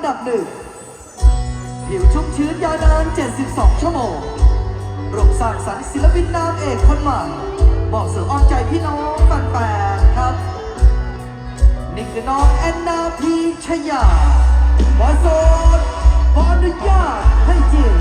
อันดับหนึ่งผิวชุ่มชื้นยาวนาน 72 ชั่วโมงร่วมสร้างสรรค์ศิลปินนามเอกคนใหม่บอกสื่อ้อมใจพี่น้องแฟนๆครับ นี่คือน้องแอนนาพีชยาบอสโซนบออนุญาตให้จริง